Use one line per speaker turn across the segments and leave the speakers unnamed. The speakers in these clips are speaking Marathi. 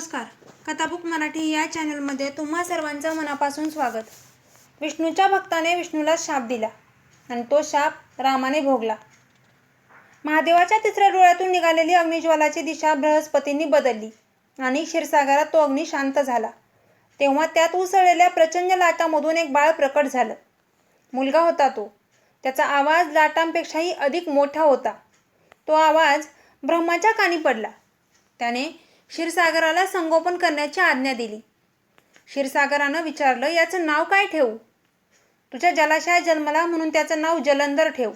नमस्कार. कथाबुक मराठी या चॅनलमध्ये तुम्हा सर्वांचं मनापासून स्वागत. विष्णूच्या भक्ताने विष्णूला शाप दिला आणि तो शाप रामाने भोगला. महादेवाच्या तिसऱ्या डोळ्यातून निघालेली अग्निज्वालाची दिशा बृहस्पतींनी बदलली आणि क्षीरसागरात तो अग्नी शांत झाला. तेव्हा त्यात उसळलेल्या प्रचंड लाटामधून एक बाळ प्रकट झालं. मुलगा होता तो. त्याचा आवाज लाटांपेक्षाही अधिक मोठा होता. तो आवाज ब्रह्माच्या कानी पडला. त्याने क्षीरसागराला संगोपन करण्याची आज्ञा दिली. क्षीरसागरानं विचारलं याचं नाव काय ठेवू? तुझ्या जलाशयात जन्मला म्हणून त्याचं नाव जलंधर ठेव.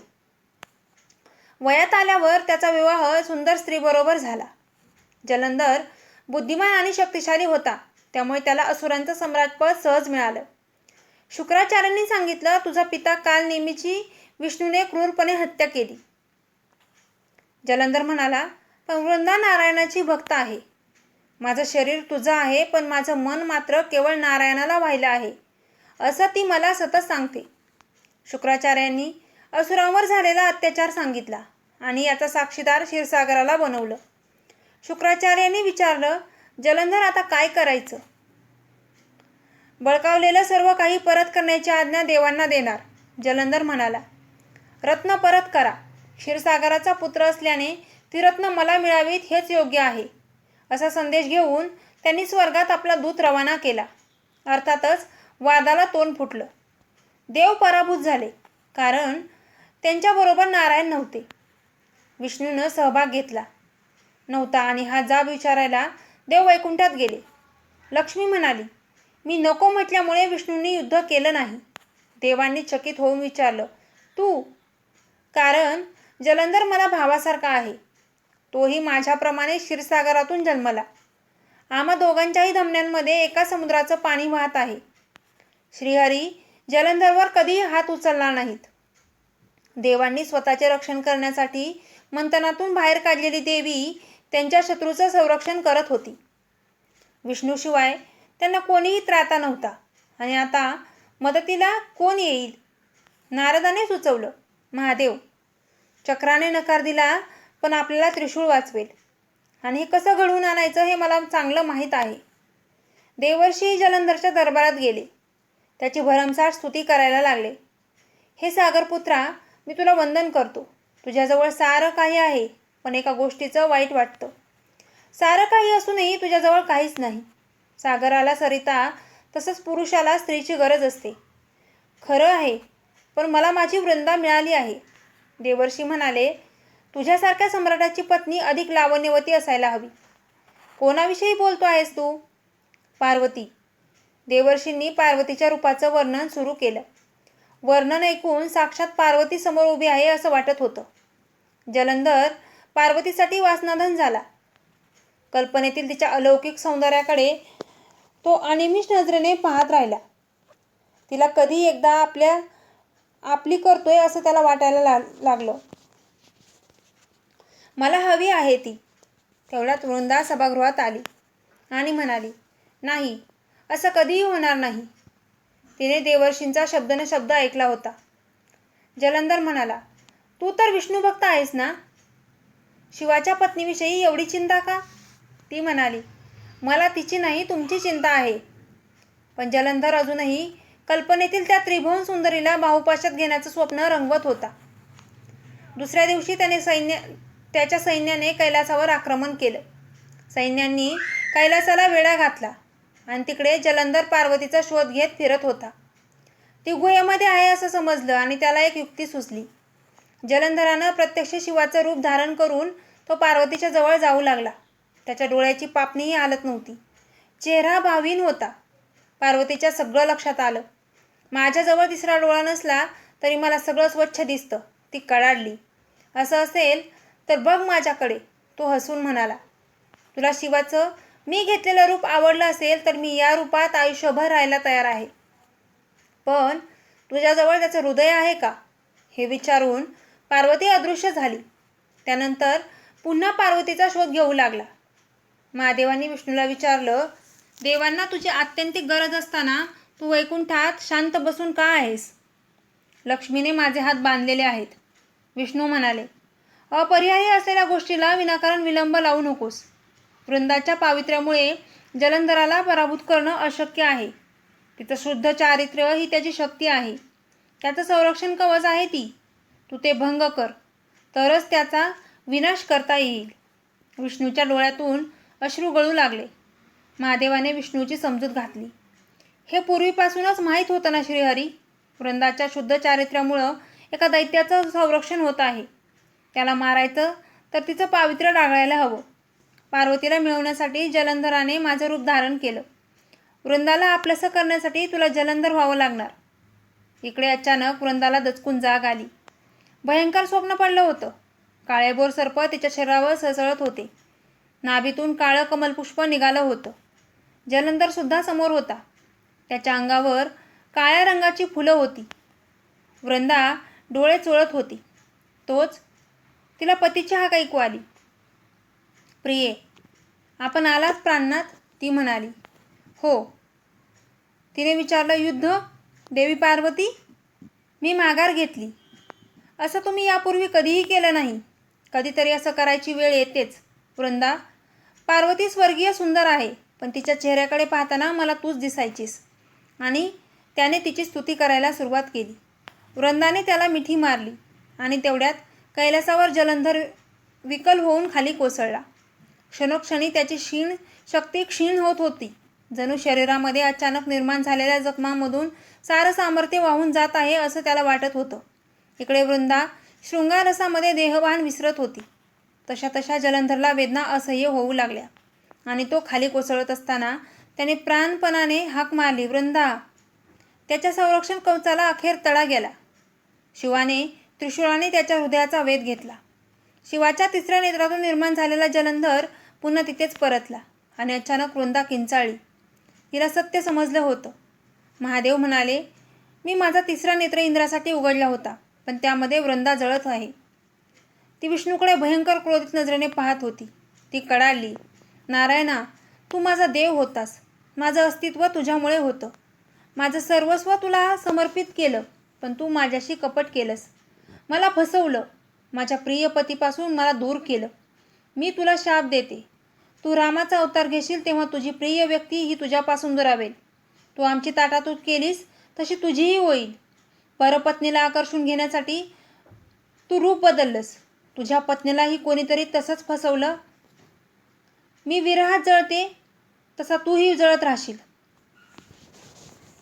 वयात आल्यावर त्याचा विवाह सुंदर स्त्रीबरोबर झाला. जलंधर बुद्धिमान आणि शक्तिशाली होता. त्यामुळे त्याला असुरांचं सम्राटपद सहज मिळालं. शुक्राचार्यांनी सांगितलं तुझा पिता काल नेहमीची विष्णूने क्रूरपणे हत्या केली. जलंधर म्हणाला पण वृंदा नारायणाची भक्त आहे. माझं शरीर तुझं आहे पण माझं मन मात्र केवळ नारायणाला वाहिलं आहे. असं ती मला सतत सांगते. शुक्राचार्यांनी असुरांवर झालेला अत्याचार सांगितला आणि याचा साक्षीदार क्षीरसागराला बनवलं. शुक्राचार्यांनी विचारलं जलंधर आता काय करायचं? बळकावलेलं सर्व काही परत करण्याची आज्ञा देवांना देणार जलंधर म्हणाला. रत्न परत करा. क्षीरसागराचा पुत्र असल्याने ती रत्न मला मिळावीत हेच योग्य आहे. असा संदेश घेऊन त्यांनी स्वर्गात आपला दूत रवाना केला. अर्थातच वादाला तोंड फुटलं. देव पराभूत झाले कारण त्यांच्याबरोबर नारायण नव्हते. विष्णूनं सहभाग घेतला. नव्हता आणि हा जाब विचारायला देव वैकुंठात गेले. लक्ष्मी म्हणाली मी नको म्हटल्यामुळे विष्णूंनी युद्ध केलं नाही. देवांनी चकित होऊन विचारलं तू? कारण जलंधर मला भावासारखा आहे. तोही माझ्याप्रमाणे क्षीरसागरातून जन्मला. आम्हा दोघांच्याही धमन्यांमध्ये एका समुद्राचं पाणी वाहत आहे. श्रीहरी जलंधरवर कधीही हात उचलला नाहीत. देवांनी स्वतःचे रक्षण करण्यासाठी मंथनातून बाहेर काढलेली देवी त्यांच्या शत्रूचं संरक्षण करत होती. विष्णूशिवाय त्यांना कोणीही त्राता नव्हता. आणि आता मदतीला कोण येईल? नारदाने सुचवलं महादेव चक्राने नकार दिला पण आपल्याला त्रिशूळ वाचवेल. आणि हे कसं घडवून आणायचं हे मला चांगलं माहीत आहे. देवर्षी जलंधरच्या दरबारात गेले. त्याची भरमसाठ स्तुती करायला लागले. हे सागरपुत्रा मी तुला वंदन करतो. तुझ्याजवळ सारं काही आहे पण एका गोष्टीचं वाईट वाटतं. सारं काही असूनही तुझ्याजवळ काहीच नाही. सागराला सरिता तसंच पुरुषाला स्त्रीची गरज असते. खरं आहे पण मला माझी वृंदा मिळाली आहे. देवर्षी म्हणाले तुझ्यासारख्या सम्राटाची पत्नी अधिक लावण्यवती असायला हवी. कोणाविषयी बोलतो आहेस तू? पार्वती. देवर्षींनी पार्वतीच्या रूपाचं वर्णन सुरू केलं. वर्णन ऐकून साक्षात पार्वती समोर उभी आहे असं वाटत होतं. जलंधर पार्वतीसाठी वासनाधन झाला. कल्पनेतील तिच्या अलौकिक सौंदर्याकडे तो अनिमिष नजरेने पाहत राहिला. तिला कधी एकदा आपल्या आपली करतोय असं त्याला वाटायला ला लागलं. मला हवी आहे ती. तेवढ्यात वृंदा सभागृहात आली आणि म्हणाली नाही असं कधीही होणार नाही. तिने देवर्षींचा शब्द शब्द ऐकला होता. जलंधर म्हणाला तू तर विष्णुभक्त आहेस ना? शिवाच्या पत्नीविषयी एवढी चिंता का? ती म्हणाली मला तिची नाही तुमची चिंता आहे. पण जलंधर अजूनही कल्पनेतील त्या त्रिभुवन सुंदरीला बाहुपाशात घेण्याचं स्वप्न रंगवत होता. दुसऱ्या दिवशी त्याने सैन्य त्याच्या सैन्याने कैलासावर आक्रमण केलं. सैन्यांनी कैलासाला वेढा घातला आणि तिकडे जलंधर पार्वतीचा शोध घेत फिरत होता. ती गुहेमध्ये आहे असं समजलं आणि त्याला एक युक्ती सुचली. जलंधरानं प्रत्यक्ष शिवाचं रूप धारण करून तो पार्वतीच्या जवळ जाऊ लागला. त्याच्या डोळ्याची पापणीही हालत नव्हती. चेहरा भावीन होता. पार्वतीच्या सगळं लक्षात आलं. माझ्याजवळ तिसरा डोळा नसला तरी मला सगळं स्वच्छ दिसतं. ती कडाडली. असं असेल तर बघ माझ्याकडे. तो हसून म्हणाला तुला शिवाचं मी घेतलेलं रूप आवडलं असेल तर मी या रूपात आयुष्यभर राहायला तयार आहे. पण तुझ्याजवळ त्याचं हृदय आहे का? हे विचारून पार्वती अदृश्य झाली. त्यानंतर पुन्हा पार्वतीचा शोध घेऊ लागला. महादेवांनी विष्णूला विचारलं देवांना तुझी आत्यंतिक गरज असताना तू वैकुंठात शांत बसून का आहेस? लक्ष्मीने माझे हात बांधलेले आहेत. विष्णू म्हणाले अपरिहार्य असलेल्या गोष्टीला विनाकारण विलंब लावू नकोस. वृंदाच्या पावित्र्यामुळे जलंधराला पराभूत करणं अशक्य आहे. तिचं शुद्ध चारित्र्य ही त्याची शक्ती आहे. त्याचं संरक्षण कवच आहे ती. तू ते भंग कर. तरच त्याचा विनाश करता येईल. विष्णूच्या डोळ्यातून अश्रू गळू लागले. महादेवाने विष्णूची समजूत घातली. हे पूर्वीपासूनच माहीत होतं ना श्रीहरी? वृंदाच्या शुद्ध चारित्र्यामुळं एका दैत्याचं संरक्षण होत आहे. त्याला मारायचं तर तिचं पावित्र्य डागायला हवं. पार्वतीला मिळवण्यासाठी जलंधराने माझं रूप धारण केलं. वृंदाला आपलंसं करण्यासाठी तुला जलंधर व्हावं लागणार. इकडे अचानक वृंदाला दचकून जाग आली. भयंकर स्वप्न पडलं होतं. काळेबोर सर्प तिच्या शरीरावर सळसळत होते. नाभीतून काळं कमलपुष्प निघालं होतं. जलंधरसुद्धा समोर होता. त्याच्या अंगावर काळ्या रंगाची फुलं होती. वृंदा डोळे चोळत होती. तोच तिला पतीची हाक ऐकू आली? प्रिये आपण आलाच प्राणनाथ ती म्हणाली. हो. तिने विचारलं युद्ध? देवी पार्वती? मी माघार घेतली. असं तुम्ही यापूर्वी कधीही केलं नाही. कधीतरी असं करायची वेळ येतेच. वृंदा पार्वती स्वर्गीय सुंदर आहे पण तिच्या चेहऱ्याकडे पाहताना मला तूच दिसायचीस. आणि त्याने तिची स्तुती करायला सुरुवात केली. वृंदाने त्याला मिठी मारली आणि तेवढ्यात कैलासावर जलंधर विकल होऊन खाली कोसळला. क्षणोक्षणी त्याची क्षीण शक्ती क्षीण होत होती. जणू शरीरामध्ये अचानक निर्माण झालेल्या जखमांमधून सारं सामर्थ्य वाहून जात आहे असं त्याला वाटत होतं. इकडे वृंदा शृंगारसामध्ये देहवान विसरत होती. तशा तशा जलंधरला वेदना असह्य होऊ लागल्या आणि तो खाली कोसळत असताना त्याने प्राणपणाने हाक मारली वृंदा त्याच्या संरक्षण कवचाला अखेर तडा गेला. शिवाने त्रिशूळाने त्याच्या हृदयाचा वेध घेतला. शिवाच्या तिसऱ्या नेत्रातून निर्माण झालेला जलंधर पुन्हा तिथेच परतला आणि अचानक वृंदा किंचाळली. तिला सत्य समजलं होतं. महादेव म्हणाले मी माझा तिसरा नेत्र इंद्रासाठी उघडला होता पण त्यामध्ये वृंदा जळत आहे ती विष्णूकडे भयंकर क्रोधित नजरेने पाहत होती. ती कडाडली नारायणा तू माझा देव होतास. माझं अस्तित्व तुझ्यामुळे होतं. माझं सर्वस्व तुला समर्पित केलं पण तू माझ्याशी कपट केलंस. मला फसवलं. माझ्या प्रिय पतीपासून मला दूर केलं. मी तुला शाप देते. तू रामाचा अवतार घेशील तेव्हा तुझी प्रिय व्यक्ती ही तुझ्यापासून दुरावेल. तू आमची ताटातूट केलीस तशी तुझीही होईल. परपत्नीला आकर्षून घेण्यासाठी तू रूप बदललंस. तुझ्या पत्नीलाही कोणीतरी तसंच फसवलं. मी विरहात जळते तसा तूही जळत राहशील.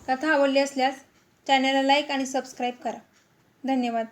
कथा आवडली असल्यास चॅनलला लाईक आणि सबस्क्राईब करा. धन्यवाद.